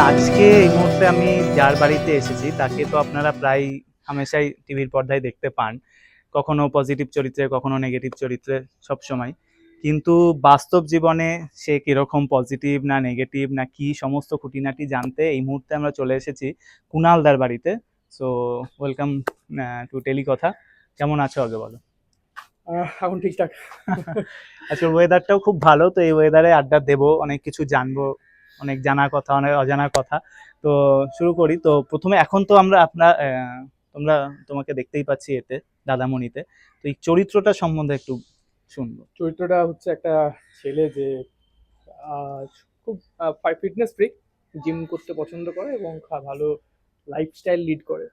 আচ্ছা আজকে এই মুহূর্তে আমি যার বাড়িতে এসেছি তাকে তো আপনারা প্রায় হামেশাই টিভির পর্দায় দেখতে পান। কখনো পজিটিভ চরিত্রে কখনো নেগেটিভ চরিত্রে সব সময় কিন্তু বাস্তব জীবনে সে কীরকম পজিটিভ না নেগেটিভ না কি সমস্ত খুঁটিনাটি জানতে এই মুহূর্তে আমরা চলে এসেছি কুনালদার বাড়িতে। সো ওয়েলকাম টু টেলি কথা কেমন আছো আগে বলো? এখন ঠিকঠাক। আজকে ওয়েদারটাও খুব ভালো তো এই ওয়েদারে আড্ডা দেবো অনেক কিছু জানব। অনেক জানা কথা, অনেক অজানা কথা। তো শুরু করি। তো প্রথমে এখন তো আমরা আপনার তোমরা তোমাকে দেখতেই পাচ্ছি এতে, দাদামণিতে। তো এই চরিত্রটা সম্বন্ধে একটু শুনব। চরিত্রটা হচ্ছে একটা ছেলে যে খুব ফিটনেস ফ্রিক জিম করতে পছন্দ করে এবং ভালো লাইফস্টাইল লিড করে।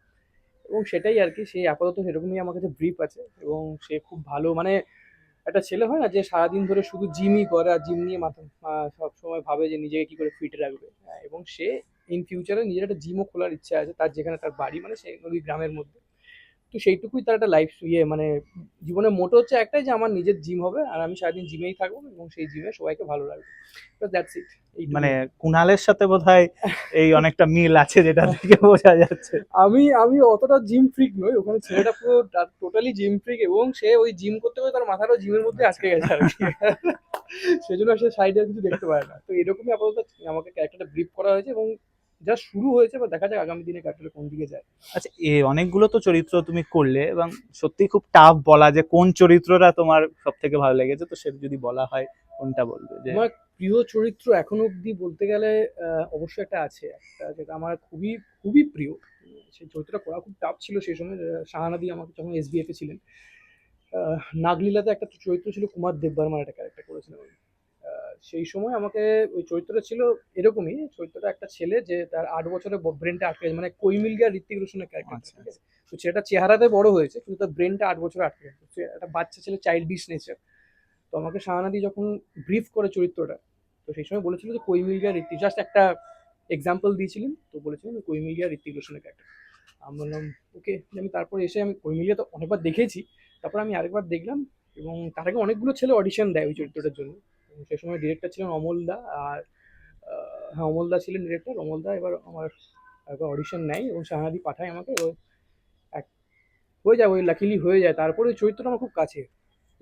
এবং সেটাই আর কি, সে আপাতত সেরকমই আমার কাছে ব্রিফ আছে এবং সে খুব ভালো মানে একটা ছেলে হয় না যে সারাদিন ধরে শুধু জিমই করে আর জিম নিয়ে মাথা সব সময় ভাবে যে নিজেকে কি করে ফিট রাখবে। হ্যাঁ, এবং সে ইন ফিউচারে নিজের একটা জিমও খোলার ইচ্ছা আছে তার যেখানে তার বাড়ি মানে সে গ্রামের মধ্যে। তো সেইটুকুই তার একটা লাইফ ইয়ে মানে জীবনের মোটো হচ্ছে একটাই যে আমার নিজের জিম হবে আর আমি সারাদিন জিমেই থাকব এবং সেই জিমে সবাইকে ভালো লাগবে। দ্যাটস ইট মানে কুণালের সাথে বোধহয় এই অনেকটা মিল আছে যেটা থেকে বোঝা যাচ্ছে। আমি আমি অতটা জিম ফ্রিক নই ওখানে ছেলেটা পুরো টোটালি জিম ফ্রিক এবং সে ওই জিম করতে করতে তার মাথাটাও জিমের মধ্যে আটকে গেছে আর কি। সেজন্য সে সাইডে কিছু দেখতে পারে না। তো এরকমই আপাতত আমাকে ক্যারেক্টারটা ব্রিফ করা হয়েছে এবং যা শুরু হয়েছে বা দেখা যাক আগামী দিনে ক্যারেক্টার কোন দিকে যায়। আচ্ছা এ অনেকগুলো তো চরিত্র তুমি করলে এবং সত্যি খুব টাফ বলা যে কোন চরিত্রটা তোমার সব থেকে ভালো লেগেছে তো সেটা যদি বলা হয় কোনটা বলবে যে? আমার প্রিয় চরিত্র এখনও অবধি বলতে গেলে অবশ্যই একটা আছে একটা যেটা আমার খুবই খুবই প্রিয়। সেই চরিত্রটা করা খুব টাফ ছিল সেই সময় শাহানাদি আমাকে যখন এসবিএফ এ ছিলেন নাগলীলাতে একটা চরিত্র ছিল কুমার দেববর্মার একটা ক্যারেক্টার করেছিলাম আমি। সেই সময় আমাকে ওই চরিত্রটা ছিল এরকমই চরিত্রটা একটা ছেলে যে তার আট বছরের ব্রেনটা আটকে গেছে মানে কৈমিল গিয়া ঋত্বিক রোশনের ক্যারেক্টার আচ্ছা, ঠিক আছে? তো সেটা চেহারাতে বড় হয়েছে কিন্তু তার ব্রেনটা আট বছর আটকে গেছে। একটা বাচ্চা ছেলে চাইল্ড চাইল্ডিশ নেচার তো আমাকে শাহানাদি যখন ব্রিফ করে চরিত্রটা তো সেই সময় বলেছিল যে কৈমিল গিয়া ঋত্বিক জাস্ট একটা এক্সাম্পল দিয়েছিলেন তো বলেছিলেন কৈমিল গিয়া ঋত্বিক রোশনের ক্যারেক্টার আমি বললাম ওকে আমি তারপরে এসে আমি কৈমিলিয়া তো অনেকবার দেখেছি তারপর আমি আরেকবার দেখলাম এবং তার আগে অনেকগুলো ছেলে অডিশন দেয় ওই চরিত্রটার জন্য। সেই সময় ডিরেক্টর ছিলেন অমল দা আর হ্যাঁ অমল দা ছিলেন ডিরেক্টর অমল দা এবার আমার একবার অডিশন নেয় এবং শাহাদি পাঠায় আমাকে এবার এক, হয়ে যায়, ওই লাকিলি হয়ে যায়। তারপরে চরিত্রটা আমার খুব কাছে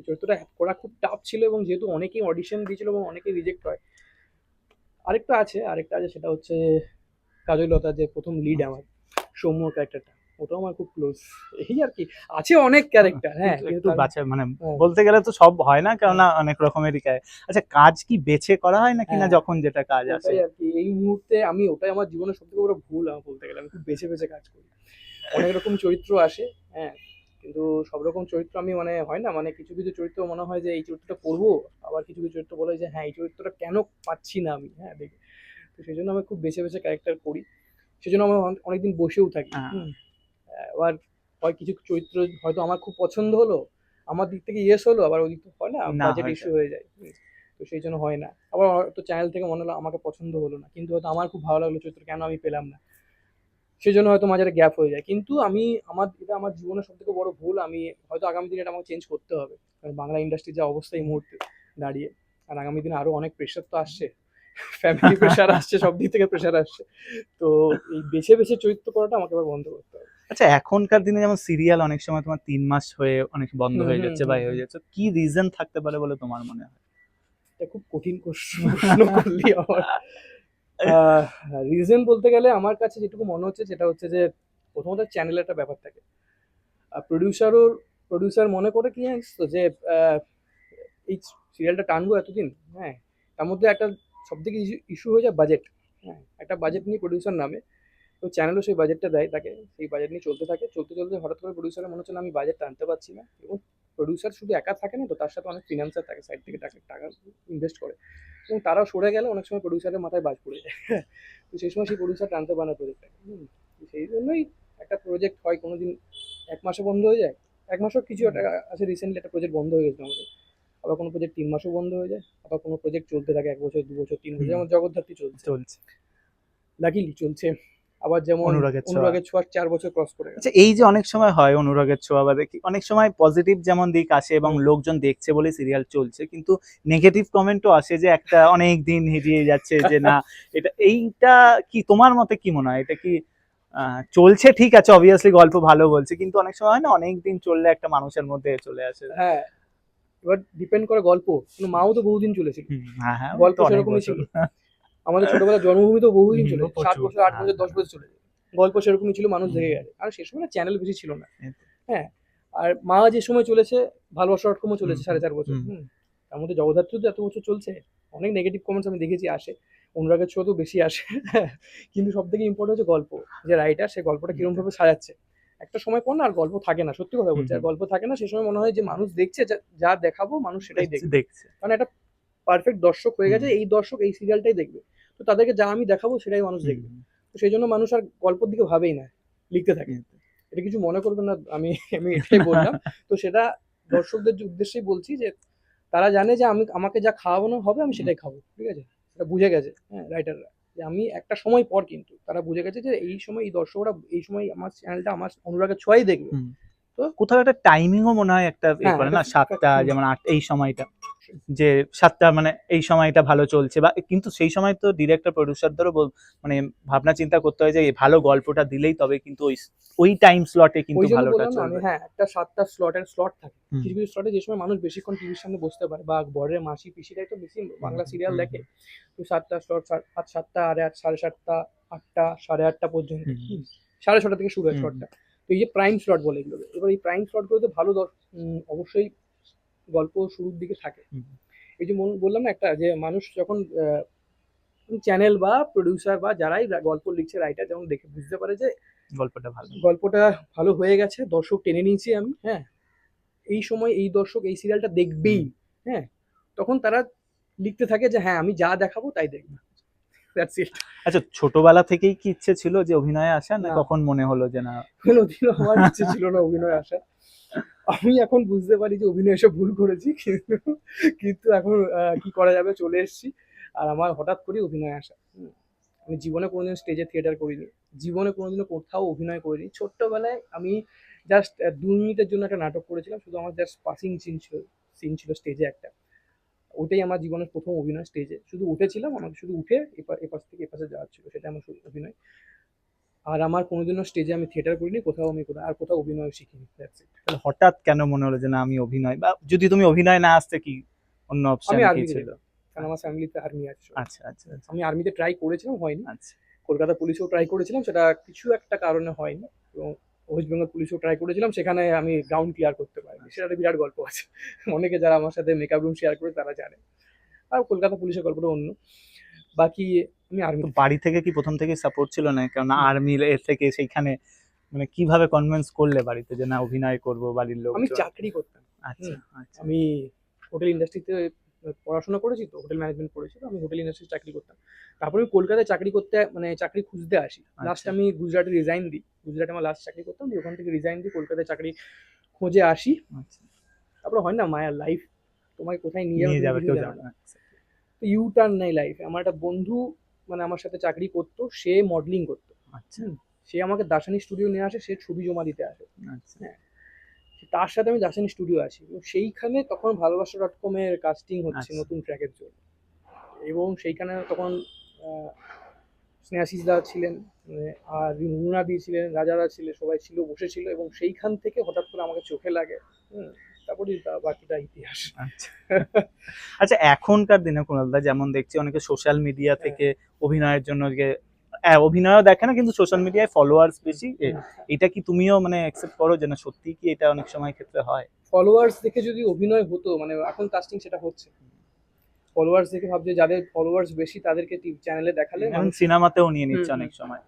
চরিত্রটা করা খুব টাফ ছিল এবং যেহেতু অনেকেই অডিশন দিয়েছিল এবং অনেকেই রিজেক্ট হয়, আরেকটা আছে আরেকটা আছে, সেটা হচ্ছে কাজলতা যে প্রথম লিড আমার সৌম্য ক্যারেক্টারটা ওটাও আমার খুব ক্লোজ এই আর কি আছে অনেক ক্যারেক্টার হ্যাঁ আমি- বাছা মানে হ্যাঁ। বলতে গেলে তো সব হয় না কেননা অনেক রকমেরই আচ্ছা কাজ কি বেছে করা হয় নাকি না হ্যাঁ। যখন যেটা কাজ আসে আর কি এই মুহূর্তে আমি ওটাই আমার জীবনের সবথেকে বড় ভুল আমার বলতে গেলে আমি খুব বেছে বেছে কাজ করি অনেক রকম চরিত্র আসে হ্যাঁ কিন্তু সব রকম চরিত্র আমি মানে হয় না মানে কিছু কিছু চরিত্র মনে হয় যে এই চরিত্রটা করব আবার কিছু কিছু চরিত্র বলে যে হ্যাঁ এই চরিত্রটা কেন পাচ্ছি না আমি হ্যাঁ দেখে তো সেই জন্য আমি খুব বেছে বেছে ক্যারেক্টার করি সেই জন্য আমি অনেক- অনেকদিন বসেও থাকি হ্যাঁ। আবার হয় কিছু চরিত্র হয়তো আমার খুব পছন্দ হলো আমার দিক থেকে ইয়েস হলো আবার ওই দিক হয় না বাজেট ইস্যু হয়ে যায়। তো সেই জন্য হয় না। আবার হয়তো চ্যানেল থেকে মনে হলো আমাকে পছন্দ হলো না কিন্তু হয়তো আমার খুব ভালো লাগল চরিত্র কেন আমি পেলাম না? সেই জন্য হয়তো মাঝে গ্যাপ হয়ে যায়। কিন্তু আমি আমার এটা আমার জীবনের সব থেকে বড় ভুল আমি হয়তো আগামী দিনে এটা আমাকে চেঞ্জ করতে হবে। কারণ বাংলা ইন্ডাস্ট্রির যা অবস্থা এই মুহূর্তে দাঁড়িয়ে আর আগামী দিনে আরও অনেক প্রেশার তো আসছে। ফ্যামিলি প্রেশার আসছে সব দিক থেকে প্রেশার আসছে। তো এই বেছে বেছে চরিত্র করাটা আমাকে এবার বন্ধ করতে হবে। আচ্ছা এখনকার দিনে যেমন সিরিয়াল অনেক সময় তোমার তিন মাস হয়ে অনেক বন্ধ হয়ে যাচ্ছে বা হয়ে যাচ্ছে কি রিজন থাকতে পারে বলে তোমার মনে হয়? এটা খুব কঠিন প্রশ্ন করলি আমার রিজন বলতে গেলে আমার কাছে যেটুকু মনে হচ্ছে সেটা হচ্ছে যে প্রথমত চ্যানেলের একটা ব্যাপার থাকে। আর প্রডিউসারও প্রডিউসার মনে করে কি জানিস তো যে এই সিরিয়ালটা টানবো এতদিন হ্যাঁ? তার মধ্যে একটা সব থেকে ইস্যু হয়ে যায় বাজেট হ্যাঁ। একটা বাজেট নিয়ে প্রডিউসার নামে তো চ্যানেলও সেই বাজেটটা দেয় তাকে সেই বাজেট নিয়ে চলতে থাকে। চলতে চলতে হঠাৎ করে প্রডিউসারের মনে হচ্ছে না আমি বাজেট টানতে পারছি না। এবং প্রডিউসার শুধু একা থাকে না তো তার সাথে অনেক ফিনান্সার থাকে সাইড থেকে টাকা টাকা ইনভেস্ট করে। এবং তারাও সরে গেলে অনেক সময় প্রডিউসারের মাথায় বাজ পড়ে যায়। তো সেই সময় সেই প্রডিউসার টানতে পারে না প্রজেক্টটাকে সেই জন্যই একটা প্রজেক্ট হয় কোনো দিন এক মাসে বন্ধ হয়ে যায়। এক মাসও কিছু একটা আছে রিসেন্টলি একটা প্রজেক্ট বন্ধ হয়ে গেছে আমাদের। আবার কোনো প্রজেক্ট তিন মাসও বন্ধ হয়ে যায় আবার কোনো প্রজেক্ট চলতে থাকে এক বছর দু বছর তিন বছর। যেমন জগদ্ধাত্রী চলছে। চলছে। লাকিলি চলছে। আবার যেমন অনুরাগের ছোঁয়া। অনুরাগের ছোঁয়া চার বছর ক্রস করে গেছে। আচ্ছা এই যে অনেক সময় হয় অনুরাগের ছোঁয়া বা দেখি অনেক সময় পজিটিভ যেমন দিক আসে এবং লোকজন দেখছে বলে সিরিয়াল চলছে কিন্তু নেগেটিভ কমেন্টও আসে যে একটা অনেক দিন হেরিয়ে যাচ্ছে যে না এটা এইটা কি তোমার মতে কি মনে হয়? এটা কি আহ, চলছে ঠিক আছে অবভিয়াসলি গল্প ভালো বলছে কিন্তু অনেক সময় হয় না অনেক দিন চললে একটা মানুষের মধ্যে চলে আসে। হ্যাঁ এবার ডিপেন্ড করে গল্প। কিন্তু মাও তো বহুদিন চলেছিল। হ্যাঁ হ্যাঁ গল্প সেরকমই ছিল। আমাদের ছোটবেলা জন্মভূমি তো বহুদিন ছিল সাত বছর আট বছর হ্যাঁ, দশ বছর চলে গল্প সেরকমই ছিল মানুষ। দেখে গেছে। আর সে সময় চ্যানেল বেশি ছিল না। হ্যাঁ। আর মা যে সময় চলেছে ভালোবাসা ডট কমও চলেছে সাড়ে চার বছর। তার মধ্যে জগদ্ধাত্রী তো এত বছর চলছে। অনেক নেগেটিভ কমেন্টস আমি দেখেছি আসে। অনুরাগের ছোঁয়া তো বেশি আসে। কিন্তু সব থেকে ইম্পর্টেন্ট হচ্ছে গল্প। যে রাইটার সে গল্পটা কীরকম ভাবে সাজাচ্ছে। একটা সময় পর না আর গল্প থাকে না সত্যি কথা বলছি। আর গল্প থাকে না সে সময় মনে হয় যে মানুষ দেখছে যা- দেখাবো মানুষ সেটাই দেখছে। কারণ একটা পারফেক্ট দর্শক হয়ে গেছে এই দর্শক এই সিরিয়ালটাই দেখবে। তো তাদেরকে যা আমি দেখাবো সেটাই মানুষ দেখবে। তো সেই জন্য মানুষ আর গল্পের দিকে ভাবেই না লিখতে থাকে। এটা কিছু মনে করবেন না আমি আমি এটাই বললাম। তো সেটা দর্শকদের উদ্দেশ্যেই বলছি যে তারা জানে যে আমি আমাকে যা খাওয়ানো হবে আমি সেটাই খাব ঠিক আছে? সেটা বুঝে গেছে হ্যাঁ রাইটাররা যে আমি একটা সময় পর কিন্তু তারা বুঝে গেছে যে এই সময় এই দর্শকরা এই সময় আমার চ্যানেলটা আমার অনুরাগের ছোঁয়াই দেখবে। তো কোথাও একটা টাইমিংও মনে হয় একটা এ হ্যাঁ, না? সাতটা যেমন আট এই সময়টা। যে সাতটা মানে এই সময়টা ভালো চলছে বা কিন্তু সেই সময় তো ডিরেক্টর প্রডিউসারদেরও মানে ভাবনা চিন্তা করতে হয় যে ভালো গল্পটা দিলেই তবে কিন্তু ওই ওই টাইম স্লটে কিন্তু ভালোটা চলবে। হ্যাঁ একটা সাতটা স্লটের স্লট থাকে। কিছু কিছু স্লটে যে সময় মানুষ বেশিক্ষণ টিভির সামনে বসতে পারে বা বরের মাসি পিসিরাই তো বেশি বাংলা সিরিয়াল দেখে। তো সাতটা স্লট সাত সাতটা আড়ে আট সাড়ে সাতটা আটটা সাড়ে আটটা পর্যন্ত সাড়ে ছটা থেকে শুরু হয় স্লটটা তো এই যে প্রাইম স্লট বলে এগুলো এবার এই প্রাইম স্লটগুলোতে ভালো অবশ্যই গল্প শুরুর দিকে থাকে। এই যে বললাম না একটা যে মানুষ যখন চ্যানেল বা প্রডিউসার বা যারাই গল্প লিখছে রাইটার যখন দেখে বুঝতে পারে যে গল্পটা ভালো। গল্পটা ভালো হয়ে গেছে দর্শক টেনে নিয়েছি আমি হ্যাঁ। এই সময় এই দর্শক এই সিরিয়ালটা দেখবেই হ্যাঁ। তখন তারা লিখতে থাকে যে হ্যাঁ আমি যা দেখাবো তাই দেখবে। দ্যাটস ইট আচ্ছা ছোটবেলা থেকেই কি ইচ্ছে ছিল যে অভিনয়ে আসা না না। কখন মনে হলো যে না? কোনোদিনও আমার ইচ্ছে ছিল না অভিনয় আসা আমি এখন বুঝতে পারি যে অভিনয় এসে ভুল করেছি, কিন্তু কিন্তু এখন কি করা যাবে চলে এসেছি। আর আমার হঠাৎ করেই অভিনয় আসা। আমি জীবনে কোনোদিন স্টেজে থিয়েটার করিনি। জীবনে কোনোদিনও কোথাও অভিনয় করিনি। ছোট্টবেলায় আমি জাস্ট দু মিনিটের জন্য একটা নাটক করেছিলাম। শুধু আমার জাস্ট পাসিং সিন ছিল সিন ছিল স্টেজে একটা। ওটাই আমার জীবনের প্রথম অভিনয় স্টেজে শুধু উঠেছিলাম, আমাকে শুধু উঠে এপাশ থেকে এপাশে যাওয়ার ছিল সেটা আমার অভিনয়। আর আমার কোনোদিনও স্টেজে আমি থিয়েটার করিনি কোথাও আমি কোথাও আর কোথাও অভিনয় শিখিনি। তাহলে হঠাৎ কেন মনে হলো যে না আমি অভিনয় বা যদি তুমি অভিনয় না আসতে কি অন্য অপশন আমি কি ছিল কারণ আমার ফ্যামিলিতে আর্মি আছে আচ্ছা আচ্ছা আচ্ছা। আমি আর্মিতে ট্রাই করেছিলাম হয়নি। আচ্ছা। কলকাতা পুলিশেও ট্রাই করেছিলাম সেটা কিছু একটা কারণে হয়নি। এবং ওয়েস্ট বেঙ্গল পুলিশেও ট্রাই করেছিলাম সেখানে আমি গ্রাউন্ড ক্লিয়ার করতে পারিনি। সেটা একটা বিরাট গল্প আছে। অনেকে যারা আমার সাথে মেকআপ রুম শেয়ার করে তারা জানে। আর কলকাতা পুলিশের গল্পটা অন্য। বাকি আমি আর্মি বাড়ি থেকে কি প্রথম থেকে সাপোর্ট ছিল না? কারণ আর্মি এর থেকে সেইখানে মানে কীভাবে কনভিন্স করলে বাড়িতে যে না অভিনয় করব বাড়ির লোক আমি চাকরি করতাম। আচ্ছা আচ্ছা। আমি হোটেল ইন্ডাস্ট্রিতে পড়াশোনা করেছি তো হোটেল ম্যানেজমেন্ট করেছি তো আমি হোটেল ইন্ডাস্ট্রিতে চাকরি করতাম। তারপরে আমি কলকাতায় চাকরি করতে মানে চাকরি খুঁজতে আসি। লাস্ট আচ্ছা। আমি গুজরাটে রিজাইন দিই। গুজরাটে আমার লাস্ট চাকরি করতাম দিয়ে ওখান থেকে রিজাইন দিই কলকাতায় চাকরি খোঁজে আসি। আচ্ছা। তারপরে হয় না মায়ার লাইফ তোমাকে কোথায় নিয়ে যাবে কেউ যাবে না। তো ইউ টার্ন নেই লাইফে আমার একটা বন্ধু মানে আমার সাথে চাকরি করতো সে মডেলিং করতো। আচ্ছা। সে আমাকে দাসানি স্টুডিও নিয়ে আসে সে ছবি জমা দিতে আসে। আচ্ছা। তার সাথে আমি দাসানি স্টুডিও আসি এবং সেইখানে তখন ভালোবাসা ডট কমের কাস্টিং হচ্ছে আচ্ছা। নতুন ট্র্যাকের জন্য। এবং সেইখানে তখন আহ, স্নেহাশিস দা ছিলেন মানে আর রুনাদি ছিলেন রাজারা ছিলেন সবাই ছিল বসেছিল। এবং সেইখান থেকে হঠাৎ করে আমাকে চোখে লাগে। হুম, তারপরে বাকিটা ইতিহাস। আচ্ছা। আচ্ছা এখনকার দিনে কুণালদা যেমন দেখছি অনেকে সোশ্যাল মিডিয়া হ্যাঁ। থেকে অভিনয়ের জন্য যে হ্যাঁ, অভিনয়ও দেখে না কিন্তু সোশ্যাল মিডিয়ায় ফলোয়ার্স বেশি। এ- এটা কি তুমিও মানে অ্যাকসেপ্ট করো যে না সত্যি কি এটা অনেক সময় ক্ষেত্রে হয়? ফলোয়ার্স দেখে যদি অভিনয় হতো মানে এখন কাস্টিং সেটা হচ্ছে। ফলোয়ার্স দেখে ভাবছে যাদের ফলোয়ার্স বেশি তাদেরকে চ্যানেলে দেখালে সিনেমাতেও নিয়ে নিচ্ছে অনেক সময়।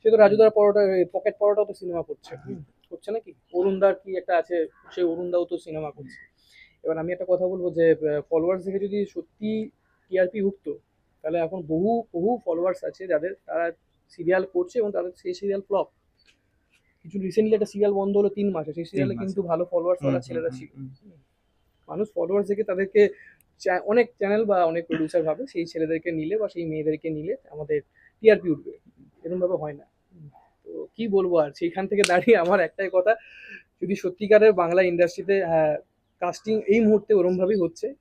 সে তো রাজুদার পরোটা পকেট পরোটাও তো সিনেমা করছে। করছে নাকি? অরুণদার কি একটা আছে সেই অরুণদাও তো সিনেমা করছে। এবার আমি একটা কথা বলব যে ফলোয়ার্স দেখে যদি সত্যি টিআরপি উঠতো তাহলে এখন বহু বহু ফলোয়ার্স আছে যাদের তারা সিরিয়াল করছে এবং তাদের সেই সিরিয়াল ফ্লপ কিছু রিসেন্টলি একটা সিরিয়াল বন্ধ হলো তিন মাসে সেই সিরিয়ালে কিন্তু ভালো ফলোয়ার্স হুম, ছেলেরা ছিল। মানুষ ফলোয়ার্স দেখে তাদেরকে অনেক চ্যানেল বা অনেক প্রডিউসার ভাবে সেই ছেলেদেরকে নিলে বা সেই মেয়েদেরকে নিলে আমাদের টিআরপি উঠবে। এরকম ভাবে হয় না। কি বলব আর? সেইখান থেকে দাঁড়িয়ে আমার একটাই কথা যদি সত্যিকারের বাংলা ইন্ডাস্ট্রিতে হ্যাঁ কাস্টিং এই মুহূর্তে ওরম ভাবেই হচ্ছে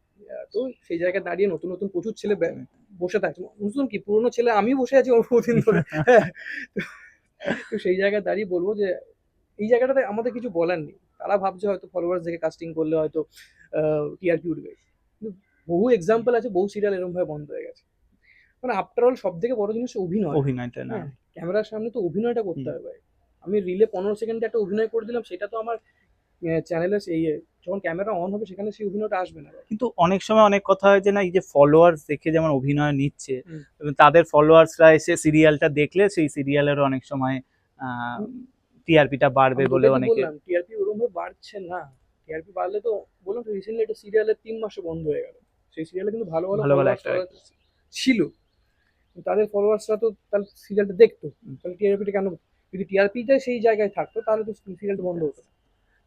তো সেই জায়গায় দাঁড়িয়ে নতুন নতুন প্রচুর ছেলে বসে থাকছে। নতুন কি? পুরোনো ছেলে আমিও বসে আছি বহুদিন ধরে। হ্যাঁ। তো- সেই জায়গায় দাঁড়িয়ে বলব যে এই জায়গাটাতে আমাদের কিছু বলার নেই। তারা ভাবছে হয়তো ফলোয়ার্স দেখে কাস্টিং করলে হয়তো টিআরপি উঠবে। কিন্তু বহু এক্সাম্পল আছে বহু সিরিয়াল এরকম ভাবে বন্ধ হয়ে গেছে। মানে আফটার অল সব থেকে বড় জিনিস অভিনয়। অভিনয়টা না। হ্যাঁ, ক্যামেরার সামনে তো অভিনয়টা করতে হবে ভাই। আমি রিলে পনেরো সেকেন্ডে একটা অভিনয় করে দিলাম সেটা তো আমার চ্যানেলে এই যখন ক্যামেরা অন হবে সেখানে সেই অভিনয়টা আসবে না। কিন্তু অনেক সময় অনেক কথা হয় যে না এই যে ফলোয়ার্স দেখে যেমন অভিনয় নিচ্ছে এবং তাদের ফলোয়ার্সরা এসে সিরিয়ালটা দেখলে সেই সিরিয়ালের অনেক সময় টিআরপিটা বাড়বে বলে অনেকে বললাম টিআরপি ওরকম ভাবে বাড়ছে না। টিআরপি বাড়লে তো বললাম তো রিসেন্টলি একটা সিরিয়ালের তিন মাসে বন্ধ হয়ে গেল। সেই সিরিয়ালে কিন্তু ভালো ভালো ভালো ছিল। তাদের ফলোয়ার্সরা তো তাহলে সিরিয়ালটা দেখতো। তাহলে টিআরপিটা কেন? যদি টিআরপিটা সেই জায়গায় থাকতো তাহলে তো সিরিয়ালটা বন্ধ হতো।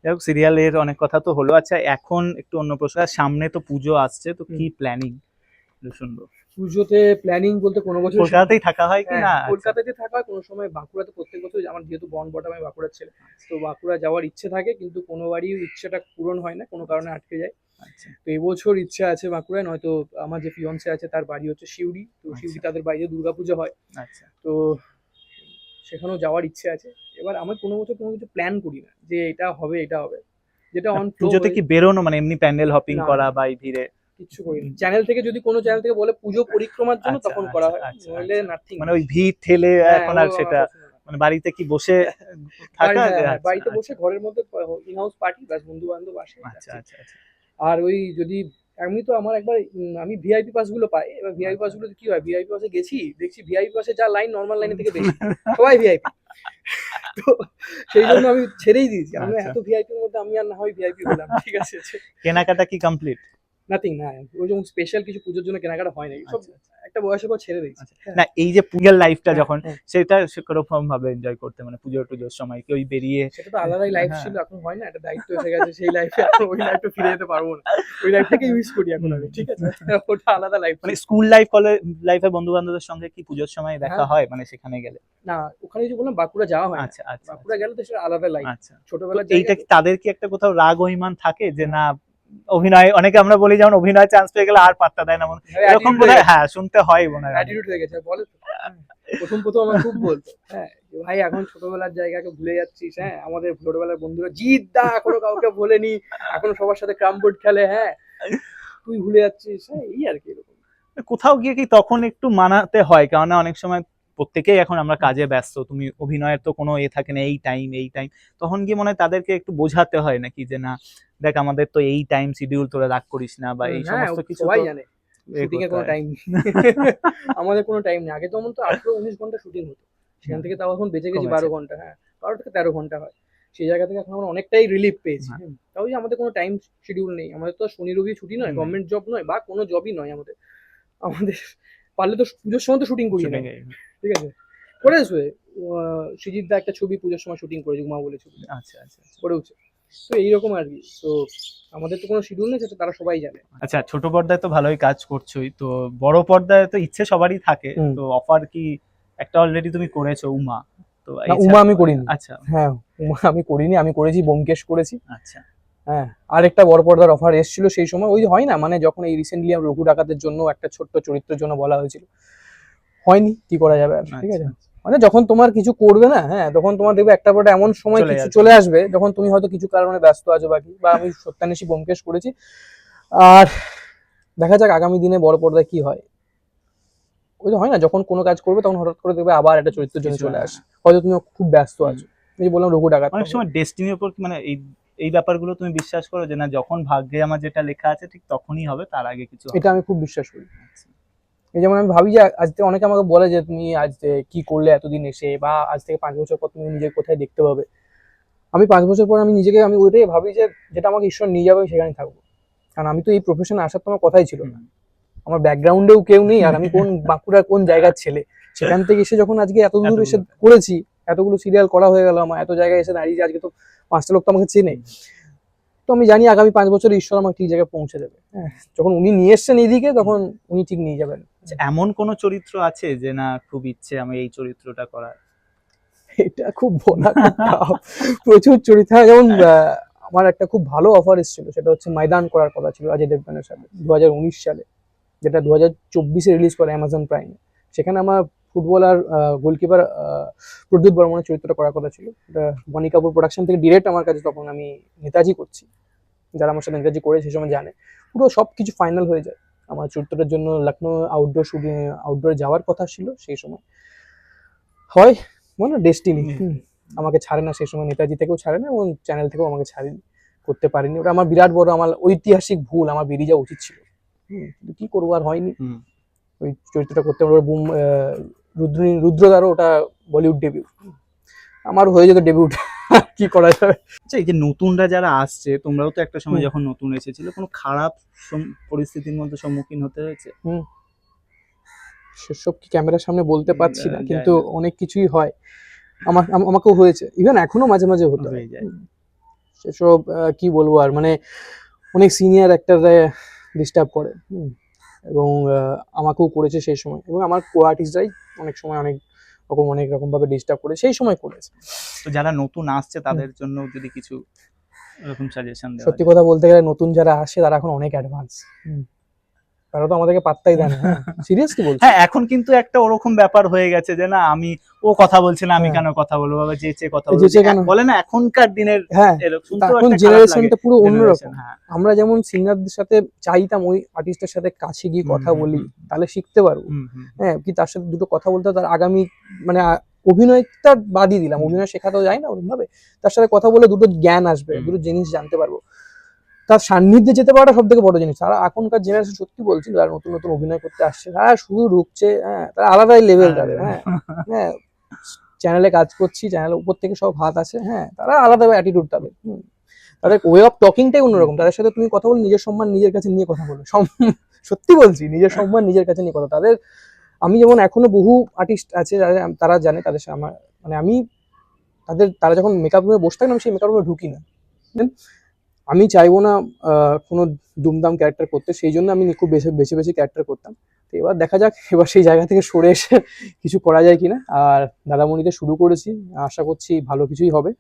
যাই হোক সিরিয়ালের অনেক কথা তো হলো। আচ্ছা এখন একটু অন্য প্রশ্ন। সামনে তো পুজো আসছে তো কি প্ল্যানিং শুনব। পুজোতে প্ল্যানিং বলতে কোনো বছর কলকাতাতেই থাকা হয় কি হ্যাঁ, না? আচ্ছা। কলকাতাতে থাকা হয়। কোনো সময় বাঁকুড়াতে প্রত্যেক বছর আমার যেহেতু বন বটা আমি বাঁকুড়ার ছেলে তো বাঁকুড়া যাওয়ার ইচ্ছে থাকে কিন্তু কোনোবারই ইচ্ছেটা পূরণ হয় না কোনো কারণে আটকে যায়। তো এবছর ইচ্ছে আছে বাঁকুড়ায় নয়তো আমার যে ফিয়ন্সে আছে তার বাড়ি হচ্ছে শিউরি তো শিউরি তাদের বাড়িতে দুর্গাপুজো হয়। আচ্ছা। তো সেখানেও যাওয়ার ইচ্ছে আছে। এবার আমি কোনো বছর কোনো কিছু প্ল্যান করি না যে এটা হবে এটা হবে। যেটা অন পুজোতে কি বেরোনো মানে এমনি প্যান্ডেল হপিং করা। বা এই ভিড়ে কিচ্ছু করি না। চ্যানেল থেকে যদি কোনো চ্যানেল থেকে বলে পুজো পরিক্রমার জন্য আচ্ছা, তখন করা হয়। আচ্ছা, আচ্ছা, নইলে আচ্ছা। নাথিং মানে ওই ভিড় ঠেলে এখন আর সেটা মানে বাড়িতে কি বসে থাকা? আচ্ছা, বাড়িতে বসে ঘরের মধ্যে ইন হাউস পার্টি ব্যাস বন্ধু বান্ধব আসে আচ্ছা আচ্ছা আচ্ছা। আর ওই যদি এমনি তো আমার একবার আমি ভিআইপি পাসগুলো পাই এবার ভিআইপি পাসগুলো কি হয়? ভিআইপি পাসে গেছি দেখছি ভিআইপি পাসে যা লাইন নর্মাল লাইনের থেকে বেশি। সবাই ভিআইপি তো সেই জন্য আমি ছেড়েই দিয়েছি। আমি আচ্ছা। এত ভিআইপির মধ্যে আমি আর না হয় ভিআইপি হলাম। ঠিক আছে কেনাকাটা কি কমপ্লিট নাথিং না। ওই যেমন স্পেশাল কিছু পুজোর জন্য কেনাকাটা হয় না সব একটা বয়সের পর ছেড়ে দিয়েছি। না এই যে পুজোর লাইফটা হ্যাঁ, যখন হ্যাঁ। সেটা সেরকম ভাবে এনজয় করতে মানে পুজো টুজোর সময় কি ওই বেরিয়ে সেটা তো আলাদাই লাইফ হ্যাঁ। ছিল এখন হয় না একটা দায়িত্ব এসে গেছে সেই লাইফে এখন ওই লাইফটা ফিরে যেতে পারব না। ওই লাইফটাকে ইউজ করি এখন আমি ঠিক আছে? ওটা আলাদা লাইফ মানে স্কুল লাইফ কলেজ লাইফে বন্ধু বান্ধবের সঙ্গে কি পুজোর সময় দেখা হ্যাঁ। মানে সেখানে গেলে? না ওখানে যে বললাম বাঁকুড়া যাওয়া হয় আচ্ছা আচ্ছা বাঁকুড়া গেলে তো সেটা আলাদা লাইফ আচ্ছা তো ছোটবেলার এইটা কি তাদের কি একটা কোথাও রাগ অভিমান থাকে যে না অভিনয় অনেকে আমরা বলি যেমন অভিনয় চান্স পেয়ে গেলে আর পাত্তা দেয় না মনে- এরকম বোধ হ্যাঁ শুনতে হয় মনে হয় অ্যাটিটিউড হয়ে গেছে বলে। প্রথম প্রথম আমার খুব বলতো হ্যাঁ ভাই এখন ছোটবেলার জায়গাকে ভুলে যাচ্ছিস হ্যাঁ আমাদের ছোটবেলার বন্ধুরা জিৎ দা এখনও কাউকে বলেনি এখনও সবার সাথে ক্রাম বোর্ড খেলে হ্যাঁ তুই ভুলে যাচ্ছিস হ্যাঁ এই আর কি এরকম। কোথাও গিয়ে কি তখন একটু মানাতে হয়? কারণ অনেক সময় প্রত্যেকেই এখন আমরা কাজে ব্যস্ত তুমি অভিনয়ের তো কোনো এ থাকে না এই টাইম এই টাইম তখন গিয়ে মনে হয় তাদেরকে একটু বোঝাতে হয় নাকি যে না দেখ আমাদের তো এই টাইম শিডিউল তোরা রাগ করিস না বা এই হ্যাঁ, সমস্ত কিছু জানে কোনো টাইম নেই। আমাদের কোনো টাইম নেই। আগে যেমন তো আঠেরো উনিশ ঘণ্টা শুটিং হতো। সেখান থেকে তাও এখন বেঁচে গেছি বারো ঘণ্টা হ্যাঁ। বারো থেকে তেরো ঘণ্টা হয়। সেই জায়গা থেকে এখন আমরা অনেকটাই রিলিফ পেয়েছি হ্যাঁ। তাও যে আমাদের কোনো টাইম শিডিউল নেই। আমাদের তো শনি রবি ছুটি নয়। গভর্নমেন্ট জব নয় বা কোনো জবই নয় আমাদের। আমাদের পারলে তো পুজোর সময় তো শুটিং করি না। ঠিক আছে? করেছে সৃজিত দা একটা ছবি পুজোর সময় শুটিং করেছে উমা বলে ছবি। আচ্ছা আচ্ছা আচ্ছা। করেওছে তো এইরকম আর কি। তো আমাদের তো কোনো শিডিউল নেই সেটা তারা সবাই জানে। আচ্ছা ছোট পর্দায় তো ভালোই কাজ করছোই। তো বড় পর্দায় তো ইচ্ছে সবারই থাকে। তো অফার কি একটা অলরেডি তুমি করেছ উমা? তো উমা আমি করিনি। আচ্ছা। হ্যাঁ উমা আমি করিনি আমি করেছি বোমকেশ করেছি। আচ্ছা। হ্যাঁ আরেকটা বড় পর্দার অফার এসেছিল সেই সময়। ওই হয় না মানে যখন এই রিসেন্টলি রঘু ডাকাতের জন্য একটা ছোট্ট চরিত্রের জন্য বলা হয়েছিল। হয়নি কি করা যাবে আর ঠিক আছে আচ্ছা। মানে যখন তোমার কিছু করবে না হ্যাঁ তখন তোমার দেখবে একটা পর এমন সময় কিছু। চলে আসবে যখন তুমি হয়তো কিছু কারণে ব্যস্ত আছো বাকি বা আমি সত্যান্বেষী বোমকেশ করেছি আর দেখা যাক আগামী দিনে বড় পর্দায় কি হয় ওই হয় না যখন কোনো কাজ করবে তখন হঠাৎ করে দেখবে আবার একটা চরিত্রের জন্য চলে। আসে হয়তো তুমি খুব ব্যস্ত আছো এই বললাম রঘু ডাকাত অনেক সময় ডেস্টিনির উপর মানে এই এই ব্যাপারগুলো তুমি বিশ্বাস করো যে না যখন ভাগ্যে আমার যেটা লেখা আছে ঠিক তখনই হবে তার আগে কিছু এটা আমি খুব বিশ্বাস করি। এই যেমন আমি ভাবি যে আজ থেকে অনেকে আমাকে বলে যে তুমি আজ কি করলে এতদিন এসে বা আজ থেকে পাঁচ বছর পর তুমি নিজেকে কোথায় দেখতে পাবে? আমি পাঁচ বছর পর আমি নিজেকে আমি ওইটাই ভাবি যে যেটা আমাকে ঈশ্বর নিয়ে যাবে আমি সেখানে থাকব। কারণ আমি তো এই প্রফেশনে আসার তো আমার কথাই ছিল না। আমার ব্যাকগ্রাউন্ডেও কেউ নেই আর আমি কোন বাঁকুড়ার কোন জায়গার ছেলে? সেখান থেকে এসে যখন আজকে এত দূর এসে করেছি এতগুলো সিরিয়াল করা হয়ে গেল আমার এত জায়গায় এসে দাঁড়িয়েছি আজকে তো পাঁচটা লোক তো আমাকে চেনে। তো আমি জানি আগামী পাঁচ বছর ঈশ্বর আমাকে ঠিক জায়গায় পৌঁছে দেবে। হ্যাঁ যখন উনি নিয়ে এসছেন এইদিকে তখন উনি ঠিক নিয়ে যাবেন। এমন কোন চরিত্র আছে যে না খুব ইচ্ছে আমি এই চরিত্রটা করার? এটা খুব tough। প্রচুর চরিত্র যেমন আমার একটা খুব ভালো অফার এসেছিল, সেটা হচ্ছে ময়দান করার কথা ছিল অজয় দেবগানের সাথে দু হাজার উনিশ সালে, যেটা দু হাজার চব্বিশে রিলিজ করে অ্যামাজন প্রাইমে সেখানে আমার ফুটবলার গোলকিপার প্রদ্যুৎ বর্মনের চরিত্রটা করার কথা ছিল। বনি কাপুর প্রোডাকশন থেকে ডিরেক্ট আমার কাছে তখন আমি নেতাজি করছি। যারা আমার সাথে নেতাজি করে সে সময় জানে। পুরো সব কিছু ফাইনাল হয়ে যায়। আমার চরিত্রটার জন্য লখনৌ আউটডোর শুটিং আউটডোরে যাওয়ার কথা ছিল সেই সময়। হয় বলো ডেস্টিনি। আমাকে ছাড়ে না সেই সময় নেতাজি থেকেও ছাড়ে না এবং চ্যানেল থেকেও আমাকে ছাড়েনি করতে পারিনি। ওটা আমার বিরাট বড় আমার ঐতিহাসিক ভুল আমার বেরিয়ে যাওয়া উচিত ছিল। কিন্তু কি করব আর হয়নি। ওই চরিত্রটা করতে পারব বুম রুদ্র রুদ্রদারও ওটা বলিউড ডেবিউ আমার হয়ে যেত ডেবিউট কি করা যাবে? আচ্ছা এই যে নতুনরা যারা আসছে তোমরাও তো একটা সময় যখন নতুন এসেছিল কোনো খারাপ পরিস্থিতির মধ্যে সম্মুখীন হতে হয়েছে? সেসব কি ক্যামেরার সামনে বলতে পারছি না কিন্তু অনেক কিছুই হয়। আমার আমাকেও হয়েছে। ইভেন এখনও মাঝে মাঝে হতে হয়ে যায়। সেসব কি বলব আর মানে অনেক সিনিয়র অ্যাক্টাররা ডিস্টার্ব করে হুম। এবং আমাকেও করেছে সেই সময়। এবং আমার কো আর্টিস্টরাই অনেক সময় অনেক রকম অনেক রকম ভাবে ডিস্টার্ব করে সেই সময় করেছে। তো যারা নতুন আসছে তাদের জন্য যদি কিছু এরকম সাজেশন সত্যি কথা বলতে গেলে নতুন যারা আসে তারা এখন অনেক অ্যাডভান্স তারা তো আমাদেরকে পাত্তাই দেয় না। সিরিয়াসলি বলছি। হ্যাঁ এখন কিন্তু একটা ওরকম ব্যাপার হয়ে গেছে যে না আমি ও কথা বলছে না আমি হ্যাঁ। কেন কথা বলব? বা যে চেয়ে কথা কেন? বলে না এখনকার দিনের হ্যাঁ এখন। জেনারেশনটা পুরো অন্যরকম। হ্যাঁ। আমরা যেমন সিঙ্গারদের সাথে চাইতাম ওই আর্টিস্টের সাথে কাছে গিয়ে কথা বলি তাহলে শিখতে পারব। হ্যাঁ কি তার সাথে দুটো কথা বলতে তার আগামী মানে অভিনয়টা বাদই দিলাম। অভিনয় শেখাতেও যায় না ওরকম ভাবে তার সাথে কথা বলে দুটো জ্ঞান আসবে দুটো জিনিস জানতে পারব। তার সান্নিধ্যে যেতে পারাটা সব থেকে বড় জিনিস। তারা এখনকার জেনারেশন সত্যি বলছি যারা নতুন নতুন অভিনয় করতে আসছে তারা শুধু ঢুকছে হ্যাঁ তারা আলাদাই লেভেল তাদের হ্যাঁ। হ্যাঁ চ্যানেলে কাজ করছি চ্যানেলের উপর থেকে সব হাত আছে হ্যাঁ তারা আলাদা অ্যাটিটিউড তাদের তাদের ওয়ে অফ টকিংটাই অন্যরকম। তাদের সাথে তুমি কথা বলে নিজের সম্মান নিজের কাছে নিয়ে কথা বলো সত্যি বলছি নিজের সম্মান নিজের কাছে নিয়ে কথা। তাদের আমি যেমন এখনও বহু আর্টিস্ট আছে যারা- তারা জানে তাদের সাথে আমার মানে আমি তাদের তারা যখন মেকআপ রুমে বসে আমি সেই মেকআপ রুমে ঢুকি না। আমি চাইব না কোনো দুমদাম ক্যারেক্টার করতে, সেই জন্য আমি খুব বেছে বেছে বেছে ক্যারেক্টার করতাম। তো এবার দেখা যাক, এবার সেই জায়গা থেকে সরে এসে কিছু করা যায় কিনা। আর দাদামণিতে শুরু করেছি, আশা করছি ভালো কিছুই হবে।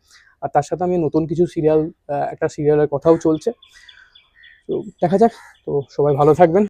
আর তার সাথে আমি নতুন কিছু সিরিয়াল একটা সিরিয়ালের কথাও চলছে। তো দেখা যাক, তো সবাই ভালো থাকবেন।